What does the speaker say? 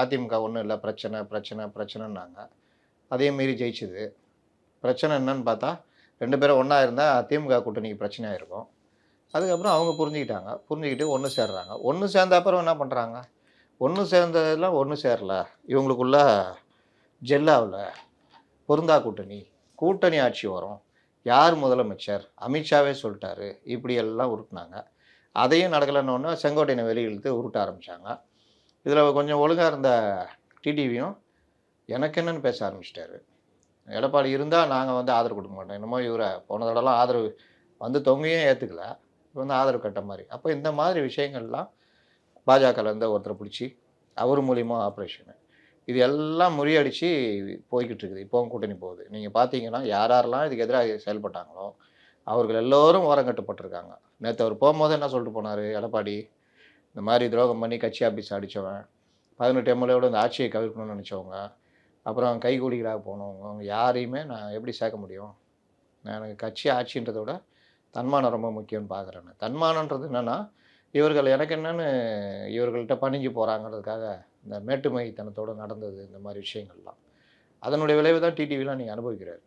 அதிமுக ஒன்றும் இல்லை பிரச்சனை பிரச்சனை பிரச்சனைன்னாங்க. அதே மீறி ஜெயிச்சுது. பிரச்சனை என்னன்னு பார்த்தா ரெண்டு பேரும் ஒன்றா இருந்தால் திமுக கூட்டணிக்கு பிரச்சனையாக இருக்கும் அதுக்கப்புறம் அவங்க புரிஞ்சுக்கிட்டாங்க. புரிஞ்சுக்கிட்டு ஒன்று சேர்றாங்க. ஒன்று சேர்ந்த அப்புறம் என்ன பண்ணுறாங்க ஒன்று சேர்ந்ததெல்லாம் ஒன்று சேரல. இவங்களுக்குள்ள ஜெல்லாவில் பொருந்தா கூட்டணி கூட்டணி ஆட்சி வரும். யார் முதலமைச்சர்? அமித்ஷாவே சொல்லிட்டாரு. இப்படியெல்லாம் உருட்டினாங்க. அதையும் நடக்கலைன்னு செங்கோட்டையனை வெளியிழுத்து உருட்ட ஆரம்பித்தாங்க இதில் கொஞ்சம் ஒழுங்காக இருந்த டிடிவியும் எனக்கு என்னன்னு பேச ஆரம்பிச்சிட்டாரு. எடப்பாடி இருந்தால் நாங்கள் வந்து ஆதரவு கொடுக்க மாட்டோம். என்னமோ இவரை போன தடவைலாம் ஆதரவு வந்து தொங்கையும் ஏற்றுக்கல இப்போ வந்து ஆதரவு கட்ட மாதிரி. அப்போ இந்த மாதிரி விஷயங்கள்லாம் பாஜகலேருந்து ஒருத்தரை பிடிச்சி அவர் மூலியமாக ஆப்ரேஷனு இது எல்லாம் முறியடித்து போய்கிட்டு இருக்குது. இப்போவும் கூட்டணி போகுது. நீங்கள் பார்த்தீங்கன்னா யார் யாரெல்லாம் இதுக்கு எதிராக செயல்பட்டாங்களோ அவர்கள் எல்லோரும் ஓரங்கட்டுப்பட்டிருக்காங்க. நேற்று அவர் போகும்போது என்ன சொல்லிட்டு போனார் எடப்பாடி? இந்த மாதிரி துரோகம் பண்ணி கட்சி ஆஃபீஸ் அடித்தவன். பதினெட்டு எம்எல்ஏவோட இந்த ஆட்சியை கவிழ்க்கணும்னு நினச்சவங்க. அப்புறம் கைகூலிகளாக போனவங்க. அவங்க யாரையுமே நான் எப்படி சேர்க்க முடியும்? நான் எனக்கு கட்சி ஆட்சின்றதை விட தன்மானம் ரொம்ப முக்கியம்னு பார்க்குறேன் தன்மானன்றது என்னென்னா இவர்கள் எனக்கு என்னென்னு இவர்கள்ட்ட பணிஞ்சு போகிறாங்கிறதுக்காக இந்த மேட்டுமைத்தனத்தோடு நடந்தது இந்த மாதிரி விஷயங்கள்லாம். அதனுடைய விளைவு தான் டிடிவிலாம் நீங்கள் அனுபவிக்கிறார்.